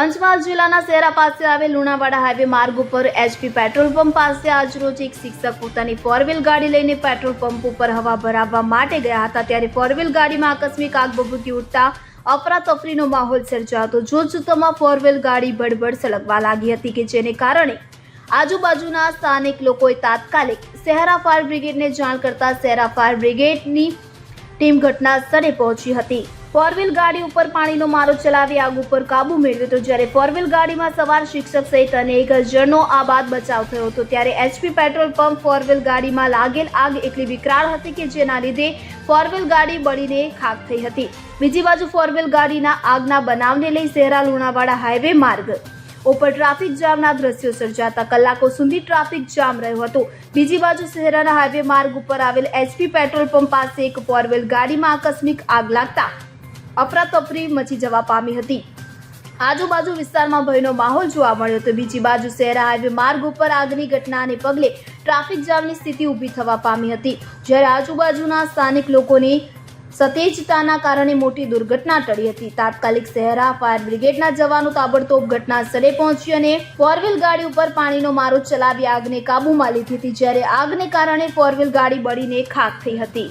પંચમહાલ જિલ્લાના શહેરા પાસે આવેલ લુણાવાડા હાઈવે માર્ગ ઉપર એચપી પેટ્રોલ પંપ પાસે આજરોજ એક શિક્ષક પોતાની ફોર ગાડી લઈને પેટ્રોલ પંપ ઉપર હવા ભરાવવા માટે ગયા હતા. ત્યારે ફોર ગાડીમાં આકસ્મિક આગ ભભૂકી ઉઠતા અફરાતફરીનો માહોલ સર્જાયો હતો. જોતજોતામાં ફોર વ્હીલ ગાડી ભડભડ સળગવા લાગી હતી કે જેને કારણે આજુબાજુના સ્થાનિક લોકોએ તાત્કાલિક શહેરા ફાયર બ્રિગેડને જાણ કરતા શહેરા ફાયર બ્રિગેડની ટીમ ઘટના સ્થળે પહોંચી હતી. ફોર ગાડી ઉપર પાણીનો મારો ચલાવી આગ ઉપર કાબુ મેળવ્યો હતો. જ્યારે ફોર ગાડીમાં સવાર શિક્ષક સહિત અનેક જણનો આ બાદ બચાવ થયો હતો. ત્યારે એચપી પેટ્રોલ પંપ ફોર ગાડીમાં લાગેલ આગ એટલી વિકરાળ હતી કે જેના લીધે ફોર ગાડી બળીને ખાક થઈ હતી. બીજી બાજુ ફોર ગાડીના આગના બનાવને લઈ શહેરા લુણાવાડા હાઈવે માર્ગ ઉપર ટ્રાફિક જામના દ્રશ્યો સર્જાતા કલાકો સુધી ટ્રાફિક જામ રહ્યો હતો. બીજી બાજુ શહેરાના હાઈવે માર્ગ ઉપર આવેલ એચપી પેટ્રોલ પંપ પાસે એક ફોર ગાડીમાં આકસ્મિક આગ લાગતા અફરાતફરી મચી જવા પામી હતી. આજુબાજુ વિસ્તારમાં ભયનો માહોલ જોવા મળ્યો હતો. બીજી બાજુ શહેરા હાઈવે માર્ગ ઉપર આગની ઘટનાને પગલે ટ્રાફિક જામની સ્થિતિ ઊભી થવા પામી હતી. જ્યારે આજુબાજુના સ્થાનિક લોકોની સતેજતાના કારણે મોટી દુર્ઘટના ટળી હતી. તાત્કાલિક શહેરા ફાયર બ્રિગેડના જવાનો તાબડતોબ ઘટના સ્થળે પહોંચી અને ફોર ગાડી ઉપર પાણીનો મારો ચલાવી આગને કાબૂમાં લીધી હતી. જ્યારે આગને કારણે ફોરવ્હીલ ગાડી બળીને ખાક થઈ હતી.